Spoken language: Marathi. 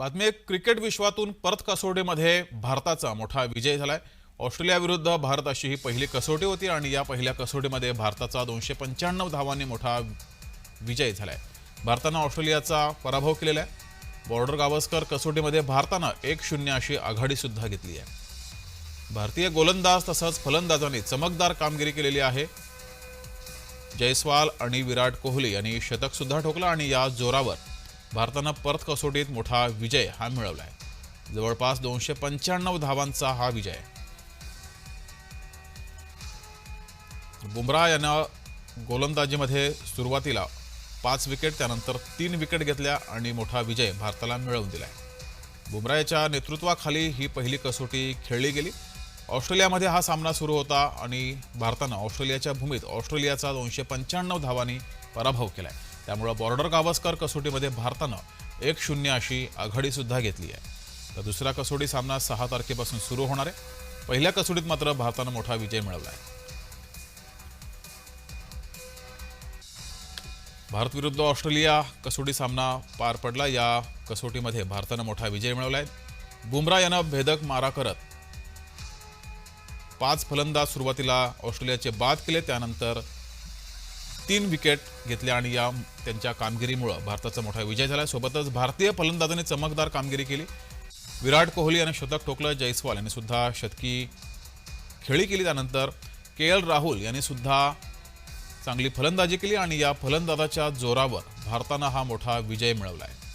बातमी एक क्रिकेट विश्वातून परत कसोटीमध्ये भारताचा मोठा विजय झालाय. ऑस्ट्रेलियाविरुद्ध भारत अशी ही पहिली कसोटी होती आणि या पहिल्या कसोटीमध्ये भारताचा दोनशे पंच्याण्णव धावांनी मोठा विजय झालाय. भारतानं ऑस्ट्रेलियाचा पराभव केलेला आहे. बॉर्डर गावस्कर कसोटीमध्ये भारतानं एक शून्य अशी आघाडीसुद्धा घेतली आहे. भारतीय गोलंदाज तसंच फलंदाजांनी चमकदार कामगिरी केलेली आहे. जयस्वाल आणि विराट कोहली यांनी शतकसुद्धा ठोकलं आणि या जोरावर भारतानं परत कसोटीत मोठा विजय हा मिळवला आहे जवळपास दोनशे पंच्याण्णव धावांचा हा विजय. बुमरा यानं गोलंदाजीमध्ये सुरुवातीला पाच विकेट त्यानंतर तीन विकेट घेतल्या आणि मोठा विजय भारताला मिळवून दिला आहे बुमराहच्या नेतृत्वाखाली ही पहिली कसोटी खेळली गेली. ऑस्ट्रेलियामध्ये हा सामना सुरू होता आणि भारतानं ऑस्ट्रेलियाच्या भूमीत ऑस्ट्रेलियाचा दोनशे पंच्याण्णव धावांनी पराभव केला आहे त्यामुळं बॉर्डर गावस्कर कसोटीमध्ये भारतानं एक शून्य अशी आघाडी सुद्धा घेतली आहे. तर दुसरा कसोटी सामना सहा तारखेपासून सुरू होणार आहे. पहिल्या कसोटीत मात्र भारतानं मोठा विजय मिळवला आहे. भारत विरुद्ध ऑस्ट्रेलिया कसोटी सामना पार पडला. या कसोटीमध्ये भारतानं मोठा विजय मिळवलाय बुमरा यानं भेदक मारा करत पाच फलंदाज सुरुवातीला ऑस्ट्रेलियाचे बाद केले. त्यानंतर तीन विकेट घेतल्या आणि या त्यांच्या कामगिरीमुळं भारताचा मोठा विजय झाला. सोबतच भारतीय फलंदाजांनी चमकदार कामगिरी केली. विराट कोहली याने शतक ठोकलं जयस्वाल यांनी सुद्धा शतकी खेळी केली. त्यानंतर के एल राहुल यांनी सुद्धा चांगली फलंदाजी केली आणि या फलंदाजाच्या जोरावर भारतानं हा मोठा विजय मिळवला आहे.